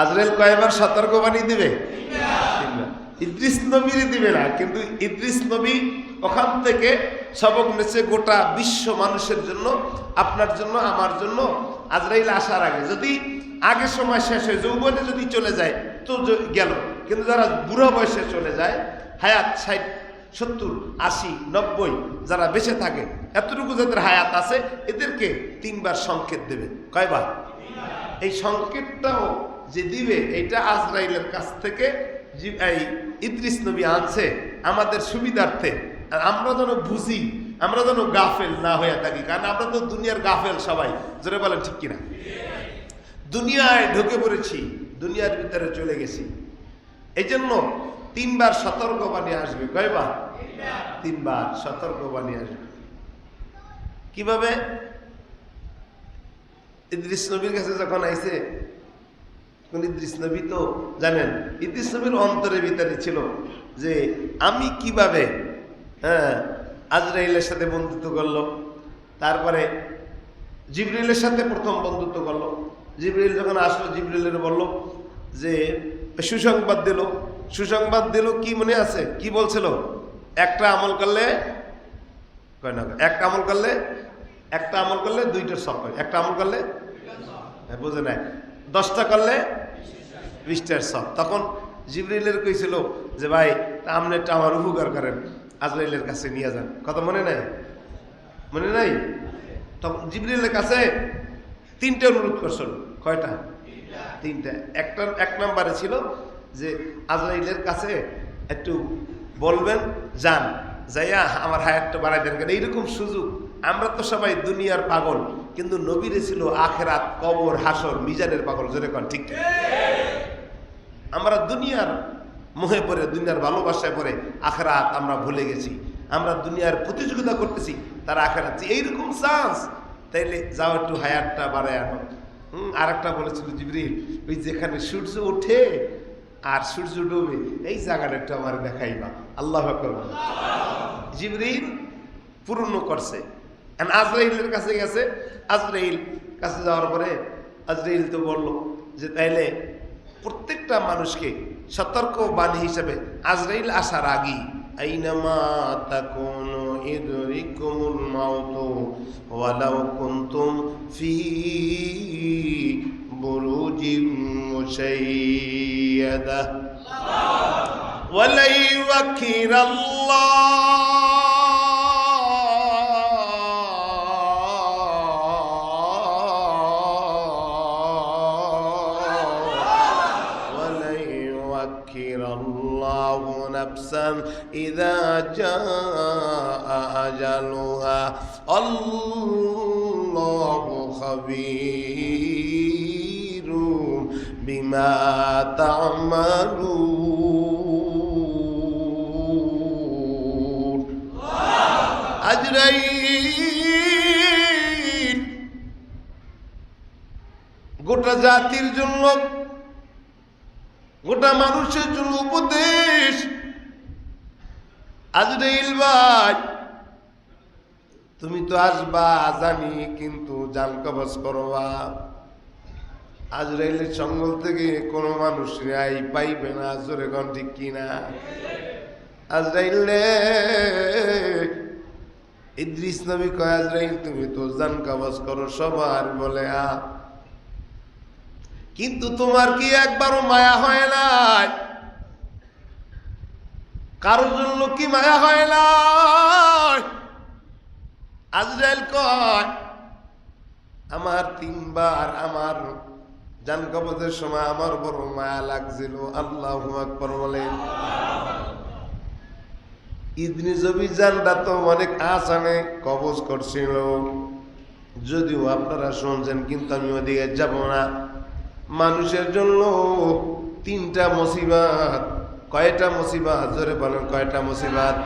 আজরাইল কয়বার সতর্কবাণী দিবে। ইদ্রিস নবীর দিবে না, কিন্তু ইদ্রিস নবী ওখান থেকে সবক নেছে গোটা বিশ্ব মানুষের জন্য, আপনার জন্য, আমার জন্য আজরাইল আসার আগে। যদি আগে সময় শেষ হয়, যৌবনে যদি চলে যায়, তো গেল। কিন্তু যারা বুড়ো বয়সে চলে যায়, হায়াত ষাট, সত্তর, আশি, নব্বই, যারা বেঁচে থাকে, এতটুকু যাদের হায়াত আছে, এদেরকে তিনবার সংকেত দেবে। কয়বার? এই সংকেতটাও যে দিবে, এটা আজরাইলের কাছ থেকে এই ইদ্রিস নবী আনছে আমাদের সুবিধার্থে। আর আমরা যেন বুঝি, আমরা যেন গাফেল না হয়ে থাকি। কারণ আমরা তো দুনিয়ার গাফেল সবাই। জোরে বলেন ঠিক কিনা? দুনিয়ায় ঢুকে পড়েছি, দুনিয়ার ভিতরে চলে গেছি। এই জন্য তিনবার সতর্কবাণী আসবে। কয়বার? তিনবার সতর্কবাণী আসবে। কীভাবে? ইদ্রিস নবীর কাছে যখন আইছে নবী তো জানেন ইদ্রিস নবীর অন্তরের ভিতরে ছিল যে আমি কীভাবে হ্যাঁ আজরাইলের সাথে বন্ধুত্ব করল তারপরে জিবরিলের সাথে প্রথম বন্ধুত্ব করল। জিবরিল যখন আসলো জিবরিলের বলল যে সুসংবাদ দিল। সুসংবাদ দিল কি মনে আছে? কি বলছিল? একটা আমল করলে কয় না একটা আমল করলে একটা আমল করলে দুইটার সব একটা আমল করলে হ্যাঁ, বুঝে নাই। দশটা করলে বিশটার সব। তখন জিবরিলের কইছিল যে, ভাই আপনি একটা আমার উপকার করেন, আজরাইলের কাছে নিয়ে যান। কথা মনে নাই? মনে নাই? তখন জিবরিলের কাছে তিনটে অনুরোধ করছিল। কয়টা? তিনটা। একটা, এক নম্বরে ছিল যে, আজরাইলের কাছে একটু বলবেন, যান। যাইয়া আমার হায়াতটা বাড়াই দেন। কেন এইরকম সুযোগ আমরা তো সবাই দুনিয়ার পাগল, কিন্তু নবীরে ছিল আখেরাত, কবর, হাসর, মিজানের পাগল, জোরে কন, ঠিক। আমরা দুনিয়ার মোহে পড়ে, দুনিয়ার ভালোবাসায় পড়ে, আখেরাত আমরা ভুলে গেছি। আমরা দুনিয়ার প্রতিযোগিতা করতেছি, তার আখেরাত। এইরকম চান্স তাইলে যাও একটু হায়ারটা বাড়ায় আনো। হুম আর একটা বলেছিল জিবরিল, ওই যেখানে সূর্য ওঠে আর সূর্য ডুবে, এই জায়গাটা একটু আমার দেখাইবা। আল্লাহ জিবরিল পূর্ণ করছে। আজরাইলের কাছে গেছে। আজরাইল কাছে যাওয়ার পরে আজরাইল তো বলল যে, তাইলে প্রত্যেকটা মানুষকে সতর্ক বাণী হিসেবে আজরাইল আসার আগে আইনামা তাকুন কুনতুম ফি ওয়ালাই نفسا إذا جاء أجلها الله خبير بما تعملون আজরাইল গোটা জাতির জন্য গোটা মানুষের জন্য উপদেশ আজরাইল ভাই, তুমি তো আসবা জানি কিন্তু জান কবচ করবা। আজরাইলের জঙ্গল থেকে কোনো মানুষ আই পাইবে না, জোরে কন ঠিক কিনা? আজরাইল, ইদ্রিস নবী কয়, আজরাইল, তুমি তো জান কবচ করো, সবার বলে আ। কিন্তু তোমার কি একবারও মায়া হয় নাই? কারোর জন্য কি মায়া হয় না আজরাইল কয়, আমার তিনবার আমার জান কবজের সময় আমার বড় মায়া লাগছিল। আল্লাহ আকবর বলেন। ইদনি জবি জানটা তো অনেক আসানে কবজ করছিল। যদিও আপনারা শুনছেন, কিন্তু আমি ওদিকে যাব না। মানুষের জন্য তিনটা মুসিবাত কয়টা মুসিবাত? জোরে বলেন, কয়টা মুসিবাত?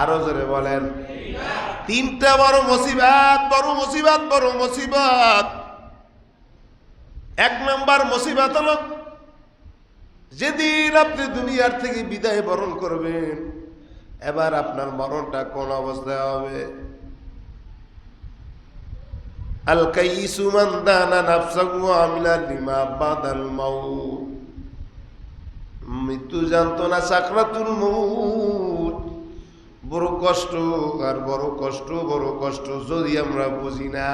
আরও জোরে বলেন। তিনটা বড় মুসিবাত বড় মুসিবাত বড় মুসিবাত। এক নাম্বার মুসিবাত হলো, যেদিন আপনি দুনিয়ার থেকে বিদায় বরণ করবেন, এবার আপনার মরণটা কোন অবস্থায় হবে? আল কাইসু মান দানা নাফসাহু আমিলা লিমা বাদাল মাউত। মৃত্যু জানতো না সাকরাতুল মৌত বড় কষ্ট, আর বড় কষ্ট বড় কষ্ট যদি আমরা বুঝি না।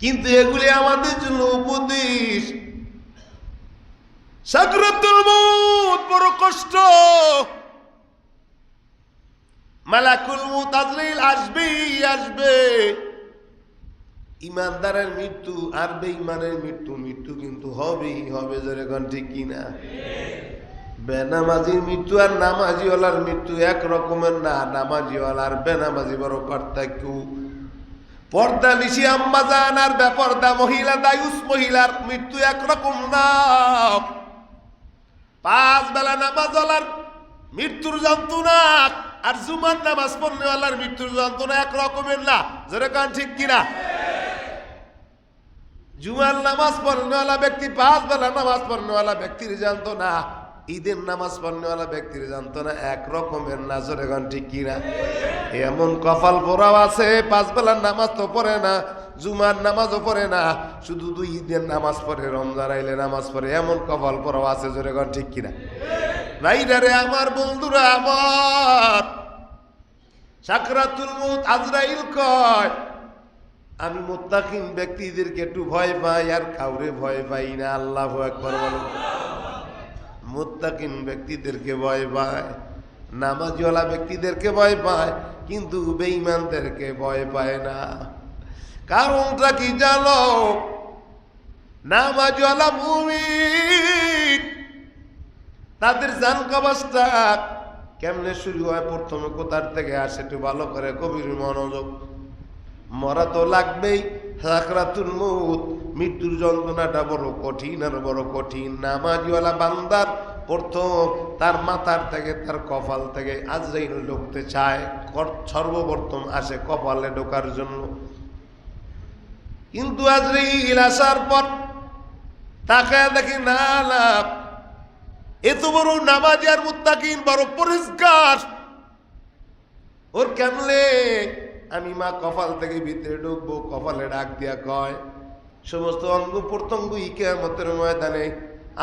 কিন্তু এগুলি আমাদের জন্য উপদেশ। সাকরাতুল মৌত বড় কষ্ট। মালাকুল মৌত আজরাইল আসবেই, আসবে। ইমানদারের মৃত্যু, আর বেঈমানের মৃত্যু হবেই, হবে জোরে কোন ঠিক কিনা? বেনামাজির মৃত্যু আর নামাজিওয়ালার মৃত্যু এক রকমের না, নামাজিওয়ালার বেনামাজি বড় পার্থক্য। পর্দা নিশি আম্মাজান আর বেপর্দা মহিলা, দায়ুস মহিলার মৃত্যু একরকম না। পাঁচ বেলা নামাজওয়ালার মৃত্যুর যন্ত্রণা আর জুমার নামাজ পড়নেওয়ালার মৃত্যুর যন্ত্রণা এক রকমের না, জোরে কান ঠিক কিনা? জুমার নামাজ পড়নেওয়ালা ব্যক্তি, পাঁচ বেলা নামাজ পড়নেওয়ালা ব্যক্তির জানতো না। ঈদের নামাজ পড়নেওয়ালা ব্যক্তির জানতো না। এক রকমের না জোরে গান ঠিক কিনা এমন কপাল পরাও আছে, পাঁচ বেলার নামাজ তো পড়ে না, জুমার নামাজও পড়ে না, শুধু দুই ঈদের নামাজ পড়ে, রমজান আইলে নামাজ পড়ে, এমন কপাল পরাও আছে জোরে গান ঠিক কিনা ভাইরা রে আমার বন্ধুরা আমার। সাকরাতুল মুত আজরাইল কয় আমি মোত্তাকিন ব্যক্তিদেরকে একটু ভয় পাই, আর কাউরে ভয় পাই না। আল্লাহ একবার বলো মোত্তাকিন ব্যক্তিদেরকে ভয় পায়, নামাজওয়ালা ব্যক্তিদেরকে ভয় পায়, কিন্তু বেঈমানদেরকে ভয় পায় না। কারণটা কি জানো? নামাজওয়ালা মুমিন, তাদের জান কবাসটা কেমনে শুরু হয়? প্রথমে কোথার থেকে আসে? একটু ভালো করে কবির মনোযোগ। মরা তো লাগবেই। মৃত্যুর যন্ত্রণাটা বড় কঠিন আর বড় কঠিন। নামাজিওয়ালা বান্দার প্রথম তার মাথার থেকে, তার কপাল থেকে আজরাইল ঢুকতে চায়। সর্বপ্রথম আসে কপালে ঢোকার জন্য। কিন্তু আজরাইল আসার পর তাকে দেখি, না না, এত বড় নামাজি আর মুত্তাকিন, বড় পরিষ্কার। ওর কেমলে আমি মা কপাল থেকে ভিতরে ঢুকবো, কপালে ডাক দিয়া কয়, সমস্ত অঙ্গ প্রত্যঙ্গ ইকেমতের ময়দানে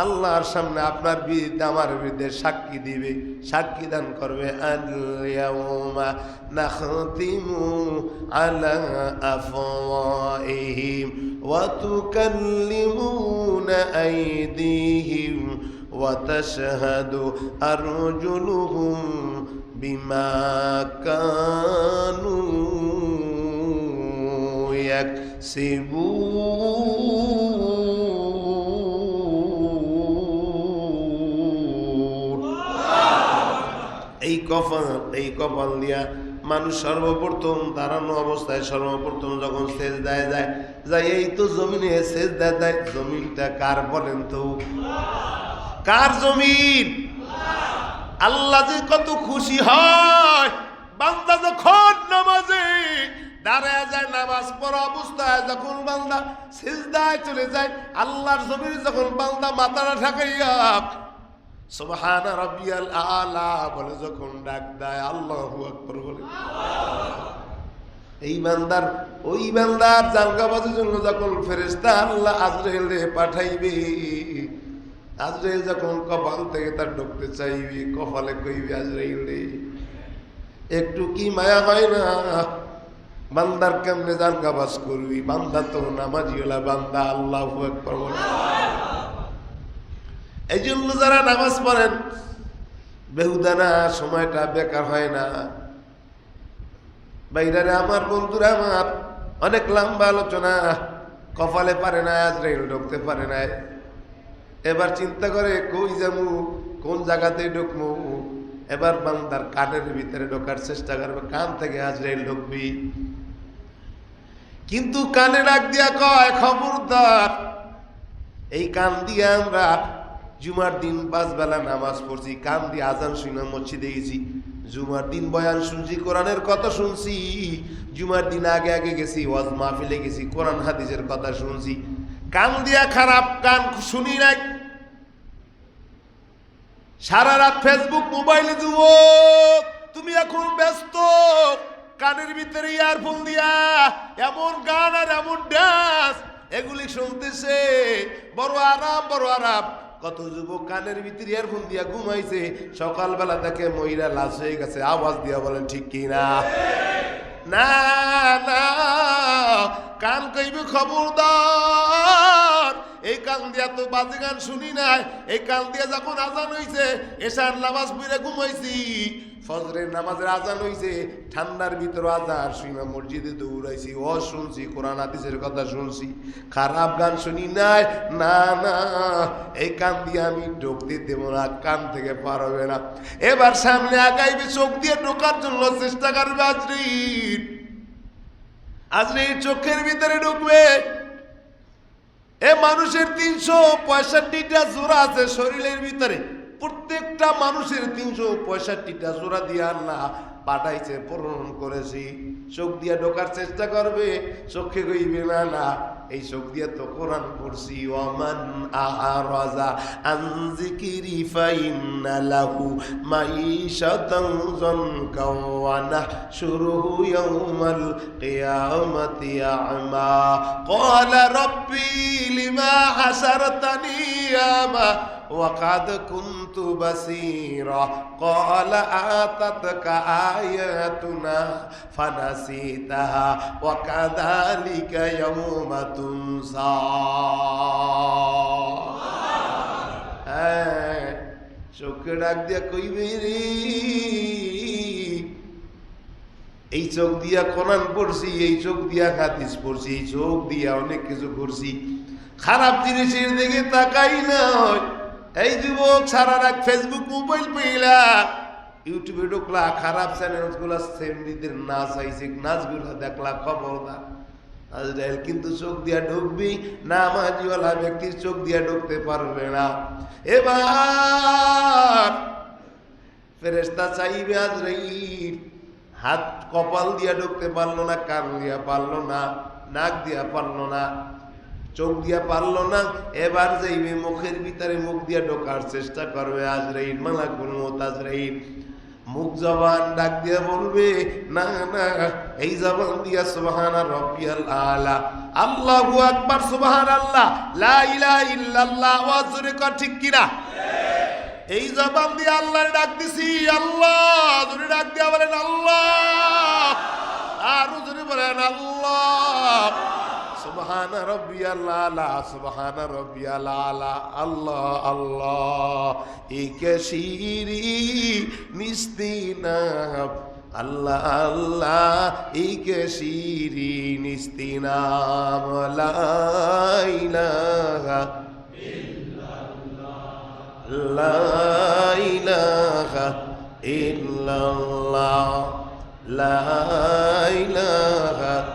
আল্লাহর সামনে আপনার বিরুদ্ধে, আমার বিরুদ্ধে সাক্ষী দিবে, সাক্ষী দান করবে। আল্লাহুম্মা তাশহাদু আরজুলুহুম বিমা কানু ইয়াকসিবুন এই কপাল এই কপাল দিয়া মানুষ সর্বপ্রথম দাঁড়ানো অবস্থায় সর্বপ্রথম যখন সেজ দেয় যায়, যাই এই তো জমিনে সেজ দেয় দেয়, জমিনটা কার বলেন তো? কার জমিন? আল্লাহ যে কত খুশি হয়। বান্দা যখন নামাজে দাঁড়ায় যায়, নামাজ পড়া অবস্থায় যখন বান্দা সিজদায় চলে যায়, আল্লাহর জমিনে যখন বান্দা মাথাটা ঠাকাইয়া বলে যখন ডাক দেয় বলে। এই বান্দার, ওই বান্দার যখন ফেরেশতা আল্লাহ আজরাইলে পাঠাইবে আজরাইল যখন কপাল থেকে তার ঢুকতে চাইবি, কপালে কইবি, আজরাইল রে, একটু কি মায়া হয় না? বান্দার কেমনে জালগাবাজ করবি? বান্দা তো নামাজিওলা বান্দা, আল্লাহ এই জন্য যারা নামাজ পড়েন, বেহুদানা সময়টা বেকার হয় না। বাইরে আমার বন্ধুরা আমার, অনেক লম্বা আলোচনা। কপালে পারে না, আজরাইল ঢুকতে পারে না এবার চিন্তা করে কই যাব কোন জায়গাতে ঢুকবো এবার বান্দার কানের ভিতরে ঢোকার চেষ্টা করবে, কান থেকে আজরাইল ঢুকবি। কিন্তু কানে ডাক দিয়া কয়, খবরদার, এই কান দিয়ে আমরা জুমার দিন পাঁচ বেলা নামাজ পড়ছি, কান দিয়ে আজান শুনে মসজিদে গেছি। জুমার দিন বয়ান শুনছি, কোরআনের কথা শুনছি। জুমার দিন আগে আগে গেছি, ওয়াজ মাহফিলে গেছি, কোরআন হাদিসের কথা শুনছি। কান দিয়া খারাপ কান শুনি নাই সারা রাত ফেসবুক মোবাইলে যুবক, তুমি এখন ব্যস্ত। কানের ভিতরে ইয়ারফোন দিয়া, এমন গান আর এমন ডান্স এগুলি শুনতেছে বড় আরাম বড় আরাম। কত যুবক কানের ভিতরে ইয়ারফোন দিয়া ঘুমাইছে, সকালবেলা দেখে মহিলা লাশ হয়ে গেছে। আওয়াজ দিয়া বলেন, ঠিক কি না না, কান কইবে খবরদার। এই কান দিয়া তো বাজে গান শুনি নাই। এই কান দিয়া যখন আজান হইছে এসার নামাজ পড়ে ঘুমাইছি। ফজরের নামাজের আজান হইছে, ঠান্ডার ভিতর আজান শুনে মসজিদে দৌড়াইছি ও শুনছি, কোরআন হাদিসের কথা শুনছি। খারাপ গান শুনি নাই, না না, এই কান দিয়ে আমি ঢুকতে দেব না, কান থেকে পার হবে না। এবার সামনে আগাইবে, চোখ দিয়ে ঢোকার জন্য চেষ্টা করবে আজরিন আজরিন চোখের ভিতরে ঢুকবে। এ মানুষের তিনশো পঁয়ষট্টিটা জোড়া আছে শরীরের ভিতরে। প্রত্যেকটা মানুষের তিনশো পঁয়ষট্টিটা জোড়া দিয়ে আল্লাহ পাঠাইছে, পূরণ করেছি। চোখ দিয়ে ঢোকার চেষ্টা করবে, চোখে কইবে না না। এই চোখ দিয়ে তো কোরআন পড়ছি, ওয়ামান আহারাজা আন যিকিরি ফাইন্না লাহু মাইশাতান যানকা ওয়া নাহশুরুহু ইয়াওমাল কিয়ামাতি আ'মা। ক্বালা রাব্বি লিমা হাসারতানি আমা। وقد كنت بصيرا قال آتتك آياتنا فنسيتها وكذلك يوم تنسى হ্যাঁ চোখে ডাক দিয়া কইবে রে এই চোখ দিয়া কোরআন পড়ছি এই চোখ দিয়া হাদিস পড়ছি এই চোখ দিয়া অনেক কিছু করছি খারাপ জিনিসের দিকে তাকাই নয় এই যুবক সারা রাত ফেসবুক মোবাইল পেইলা। ইউটিউবে ঢুকলা, খারাপ চ্যানেলগুলা সেমরিদের নাচ আইছে নাচগুলা দেখলা খবরদার। আজরাইল কিন্তু চোখ দিয়া ঢুকবি না মাঝিওয়ালা ব্যক্তির চোখ দিয়া ঢুকতে পারবে না। এবার ফেরেস্তা চাইবে আজরাইল, হাত কপাল দিয়া ঢুকতে পারল না, কান দিয়া পারল না, নাক দিয়া পারল না। চোখ দিয়া পারল না, এবার যে যাইবে মুখের ভিতরে মুখ দিয়া ঢোকার চেষ্টা করবে আজরাইল, মালাকুল মত আজরাইল। মুখ জবান ডাক দিয়া বলবে, না না, এই জবান দিয়া সুবাহানা রব্বিয়াল আলা। আল্লাহু আকবার, সুবহানাল্লাহ। লা ইলাহা ইল্লাল্লাহ ওয়া জোরে কর, ঠিক কিনা? এই জবান দিয়ে আল্লাহর ডাক দিছি, আল্লাহ, জোরে ডাক দিয়া বলেন, আল্লাহ। আর জোরে বলেন, আল্লাহ। سبحان ربي العلا سبحان ربي العلا الله الله. كشيري نستينا. الله الله. كشيري نستينا. لا إله إلا الله. لا إله إلا الله. لا إله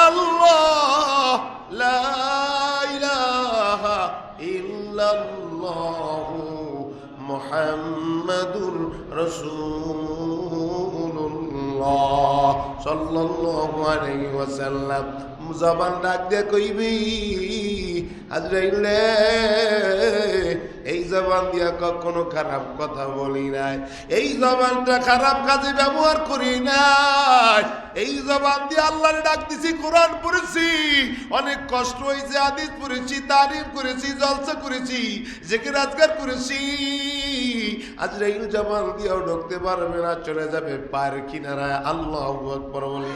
মুহাম্মাদুর রাসূলুল্লাহ সাল্লাল্লাহু আলাইহি ওয়াসাল্লাম। জবান ডাক দিয়ে কইবি আজরাইলে এই জবান দিয়া কখনো খারাপ কথা বলি নাই। এই জবানটা খারাপ কাজে ব্যবহার করি নাই। এই জবান দিয়ে আল্লাহর ডাক দিছি কোরআন পড়েছি। অনেক কষ্ট হয়েছে আদিস পড়েছি তারিফ করেছি, জলসা করেছি জেকে রাজগার করেছি। আজ এই জবান দিয়েও ঢুকতে পারবে না, চলে যাবে পায়ের কিনারায়। আল্লাহ আকবর বলি।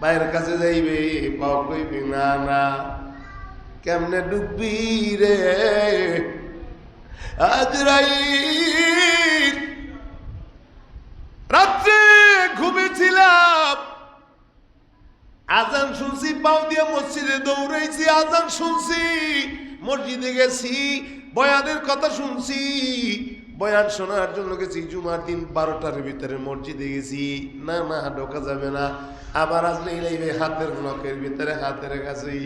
পায়ের কাছে যাইবে পাও কইবে, না না, কেমনে ডুববি রে? আজরাইল রাত্রে ঘুমেছিলাম আজান শুনছি, পাও দিয়ে মসজিদে দৌড়াইছি, আজান শুনছি, মসজিদে গেছি, বয়ানের কথা শুনছি। বয়ান শোনার জন্য গেছি, জুমার দিন বারোটার ভিতরে মসজিদে গেছি। না না, ঢোকা যাবে না। আবার আসলে লাইবে হাতের নখের ভিতরে হাতের কাছে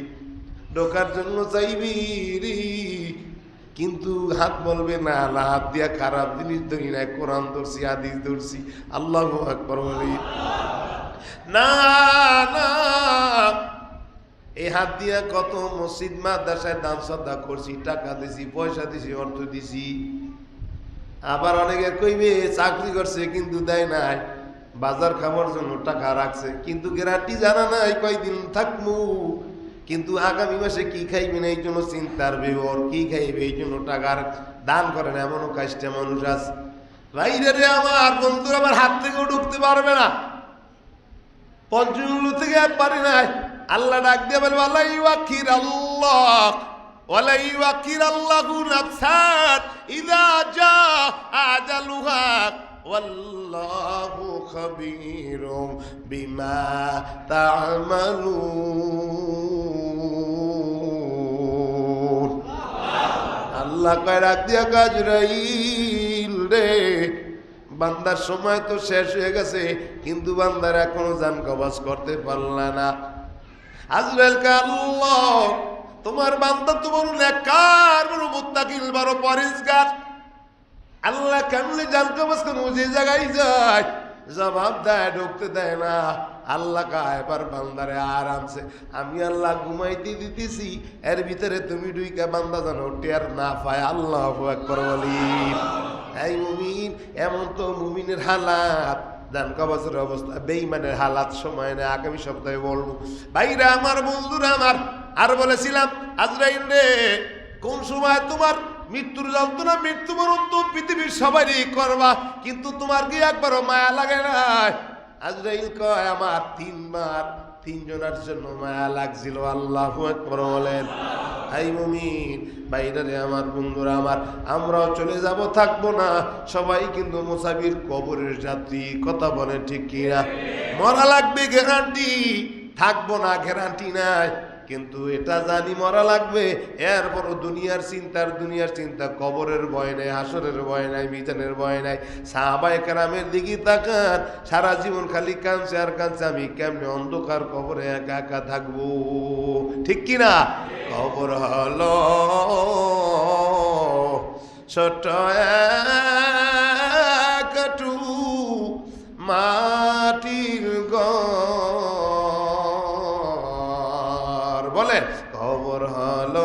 ঢোকার জন্য চাইবি কিন্তু হাত বলবে, না আল্লাহ হাত দিয়া খারাপ জিনিস ধরি না কোরআন ধরছি, হাদিস ধরছি, আল্লাহ আকবর বলি। না না। এই হাত দিয়া কত মসজিদ, মাদ্রাসায় দান শ্রদ্ধা করছি, টাকা দিছি, পয়সা দিছি, অর্থ দিছি। আবার অনেকে কইবে, চাকরি করছে, কিন্তু দেয় নাই। বাজার খাবার জন্য টাকা রাখছে। কিন্তু গ্যারান্টি জানা নাই কয়দিন থাকমু কিন্তু আগামী মাসে কি খাইবে না এই জন্য চিন্তার বিবর কি খাইবে এই জন্য টাকার দান করেন এমনও কাজটা মানুষ আছে। বাইরে রে আমার বন্ধুরা আমার হাত থেকেও ঢুকতে পারবে না। পঞ্চমুল থেকে আর পারি নাই। আল্লাহ ডাক দিয়ে বলব আল্লাহ ইউয়াকির আল্লাহ ওয়ালা ইউয়াকির আল্লাহু নাফসান ইযা জা আজালুহা ওয়াল্লাহু খাবীরুম বিমা তা'মালুন আল্লাহ কয় রাখ দিয়া গাজরাইল রে। বান্দার সময় তো শেষ হয়ে গেছে, কিন্তু বান্দার এখনও জান কবাজ করতে পারলা না। আজরাইল কে আল্লাহ, তোমার বান্দা তো বড় নেকার বড় মুত্তাকিল বড় পরিষ্কার আল্লাহ কেমনি জান কবাজ করে যে জায়গায় যায়, জবাব দেয়, ঢুকতে দেয় না। আল্লাহ কা এবার বান্দারে আরামসে আমি আল্লাহ ঘুমাইতে দিতেছি, এর ভিতরে তুমি ডুইকা বান্দা জানো, টের না পায়। আল্লাহ একবার বলি। এই মুমিন, এমন তো মুমিনের হালাত। দান কবচের অবস্থা? বেইমানের হালাত সময় না আগামী সপ্তাহে বলব। ভাইরা, আমার বন্ধুরা আমার, আর বলেছিলাম, আজরাইল রে, কোন সময় তোমার মৃত্যুর যন্ত্রণা, মৃত্যু মরণ তো পৃথিবীর সবারই করবা, কিন্তু তোমার কি একবারও মায়া লাগে না? আজরাইল কয়, আমার তিনবার তিনজনের জন্য মায়া লাগছিল। আল্লাহ একবার বলেন। হাই মুমিন, বাইরে আমার বন্ধুরা আমার, আমরাও চলে যাব, থাকব না। সবাই কিন্তু মোসাবির কবরের যাত্রী, কথা বলে ঠিক কিনা? মরা লাগবে গ্যারান্টি থাকব না গ্যারান্টি নাই। কিন্তু এটা জানি মরা লাগবে। এরপর দুনিয়ার চিন্তার দুনিয়ার চিন্তা, কবরের ভয় নাই, হাসরের ভয় নাই, মিজানের ভয় নাই। সাহাবাই কারামের দিকে তাকান, সারা জীবন খালি কাঁদছে আর কাঁদছে, আমি কেমনে অন্ধকার কবরে একা একা থাকব? ঠিক কি না? কবর হল ছোট মাটির ঘর বলে কবর হলো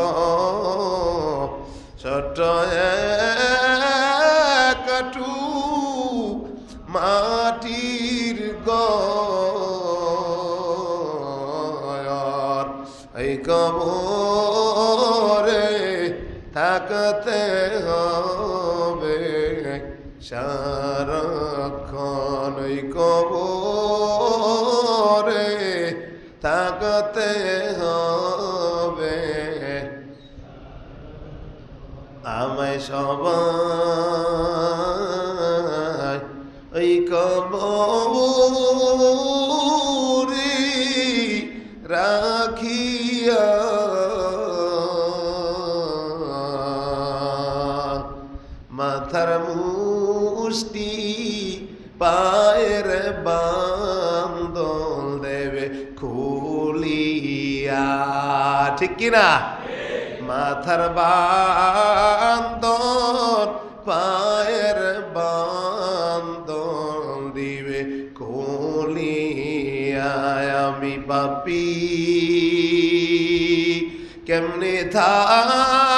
কবরে রাখিয়া মাথার মুষ্টি পায়ের বান্দল দেবে খুলিয়া ঠিক কিনা মাথার বান্দর পায়ের পাপি কেমনে থাকব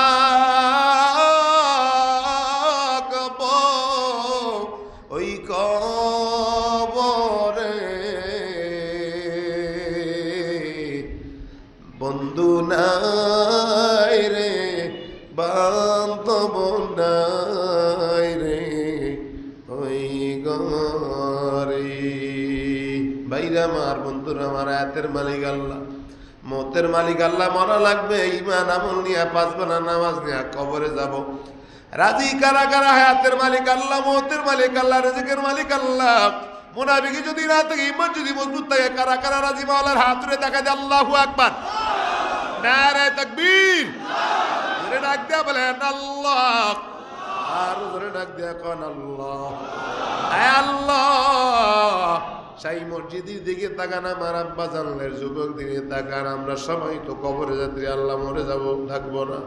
আল্লাহ মরা লাগবে ইমান আমল নিয়ে পাঁচ বানা নামাজ নিয়ে কবরে যাব। রাজি কারা কারা হায়াতের মালিক আল্লাহ, মতের মালিক আল্লাহ, রেজেকের মালিক আল্লাহ। মোনাবিকে যদি না থাকে ইমান যদি মজবুত থাকে, কারা কারা রাজি মাওলার হাত ধরে দেখা যায় আল্লাহু আকবার। নারে তাকবীর। ধরে ডাক দেয়া বলেন, আল্লাহ। আর ডাক দেয়া কন, আল্লাহ। আল্লাহ। সাই মসজিদের দিকে তাকান আমার আব্বা জানলের যুবক দিকে তাকান, আমরা সবাই তো কবরে যাত্রী, আল্লাহ মরে যাব, থাকব না।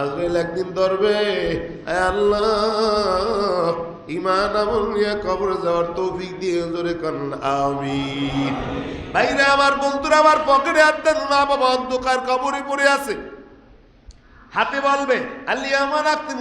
আজরাইল একদিন ধরবে আল্লাহ ইমান আমল নিয়ে কবরে যাওয়ার তৌফিক দিয়ে জোরে আমার বন্ধুরা আমার পকেটে দেন, মা বাবা অন্ধকার কবরে পড়ে আছে। হাতে বলবে, আল্লি আমার আপনি